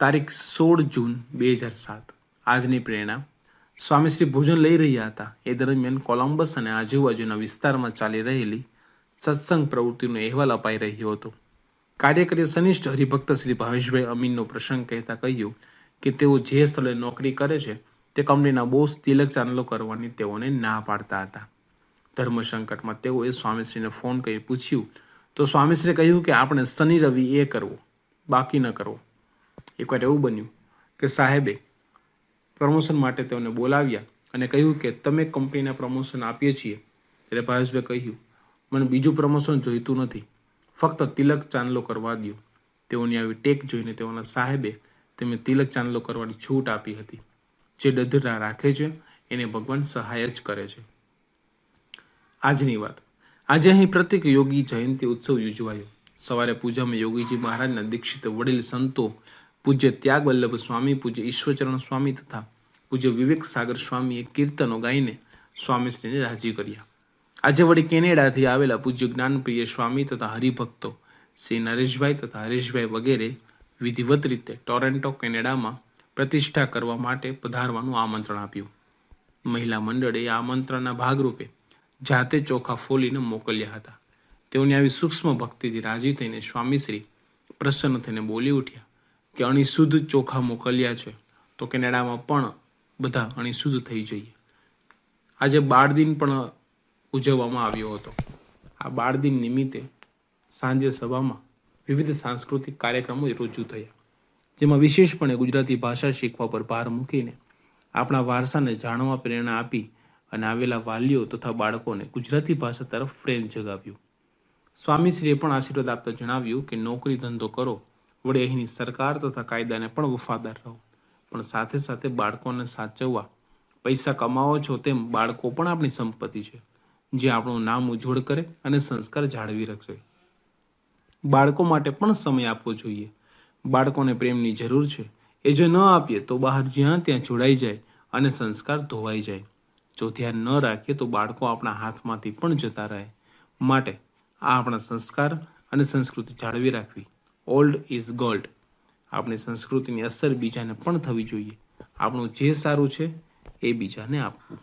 તારીખ સોળ જૂન બે હજાર સાત. આજની પ્રેરણા. સ્વામીશ્રી ભોજન લઈ રહ્યા હતા. એ દરમિયાન કોલંબસ અને આજુબાજુના વિસ્તારમાં ચાલી રહેલી સત્સંગ પ્રવૃત્તિનો અહેવાલ અપાઈ રહ્યો હતો. કાર્યકરી સનિષ્ઠ હરિભક્ત શ્રી ભાવેશભાઈ અમીનનો પ્રસંગ કહેતા કહ્યું કે તેઓ જે સ્થળે નોકરી કરે છે, તે કંપનીના બોસ તિલક ચાંદલો કરવાની તેઓને ના પાડતા હતા. ધર્મ સંકટમાં તેઓએ સ્વામીશ્રીને ફોન કરી પૂછ્યું, તો સ્વામીશ્રીએ કહ્યું કે આપણે શનિ રવિ એ કરવો, બાકી ન કરવો. એકવાર એવું બન્યું કે સાહેબે પ્રમોશન માટે તેમને બોલાવ્યા અને કહ્યું કે તમે કંપનીને પ્રમોશન આપીએ છીએ. ત્યારે ભાવેશભાઈ કહ્યું, મને બીજું પ્રમોશન જોઈતું નથી. ફક્ત તિલક ચાંદલો કરવા દો તેઓની આવી ટેક જોઈને તેઓના સાહેબે તેમને તિલક ચાંદલો કરવાની છૂટ આપી હતી. જે ડધરા રાખે છે, એને ભગવાન સહાય જ કરે છે. આજની વાત. આજે અહીં પ્રત્યેક યોગી જયંતિ ઉત્સવ યોજવાયો. સવારે પૂજામાં યોગીજી મહારાજના દીક્ષિત વડીલ સંતો પૂજ્ય ત્યાગવલ્લભ સ્વામી પૂજ્ય ઈશ્વરચરણ સ્વામી તથા પૂજ્ય વિવેક સાગર સ્વામીએ કીર્તનો ગાઈને સ્વામીશ્રીને રાજી કર્યા. આજે વળી કેનેડાથી આવેલા પૂજ્ય જ્ઞાનપ્રિય સ્વામી તથા હરિભક્તો શ્રી નરેશભાઈ તથા હરેશભાઈ વગેરે વિધિવત રીતે ટોરેન્ટો, કેનેડામાં પ્રતિષ્ઠા કરવા માટે પધારવાનું આમંત્રણ આપ્યું. મહિલા મંડળે આમંત્રણના ભાગરૂપે જાતે ચોખા ફોલીને મોકલ્યા હતા. તેઓની આવી સૂક્ષ્મ ભક્તિથી રાજી થઈને સ્વામીશ્રી પ્રસન્ન થઈને બોલી ઉઠ્યા. કે અણીશુદ્ધ ચોખા મોકલ્યા છે, તો કેનેડામાં પણ બધા અણીશુદ્ધ થઈ જઈએ. આજે બાળ દિન પણ ઉજવવામાં આવ્યો હતો. આ બાળ દિન નિમિત્તે સાંજે સભામાં વિવિધ સાંસ્કૃતિક કાર્યક્રમો રજૂ થયા, જેમાં વિશેષપણે ગુજરાતી ભાષા શીખવા પર ભાર મૂકીને આપણા વારસાને જાણવા પ્રેરણા આપી અને આવેલા વાલીઓ તથા બાળકોને ગુજરાતી ભાષા તરફ પ્રેમ જગાવ્યું. સ્વામીશ્રીએ પણ આશીર્વાદ આપતા જણાવ્યું કે નોકરી ધંધો કરો વળી અહીંની સરકાર તથા કાયદાને પણ વફાદાર રહો. પણ સાથે સાથે બાળકોને સાચવવા, પૈસા કમાવો છો તેમ બાળકો પણ આપણી સંપત્તિ છે, જે આપણું નામ ઉજ્જવળ કરે અને સંસ્કાર જાળવી રાખશે બાળકો માટે પણ સમય આપવો જોઈએ. બાળકોને પ્રેમની જરૂર છે. એ જો ન આપીએ તો બહાર જ્યાં ત્યાં જોડાઈ જાય અને સંસ્કાર ધોવાઈ જાય. જો ધ્યાન ન રાખીએ તો બાળકો આપણા હાથમાંથી પણ જતા રહે. માટે આ આપણા સંસ્કાર અને સંસ્કૃતિ જાળવી રાખવી. Old is gold. આપણી સંસ્કૃતિની અસર બીજાને પણ થવી જોઈએ. આપણું જે સારું છે એ બીજાને આપવું.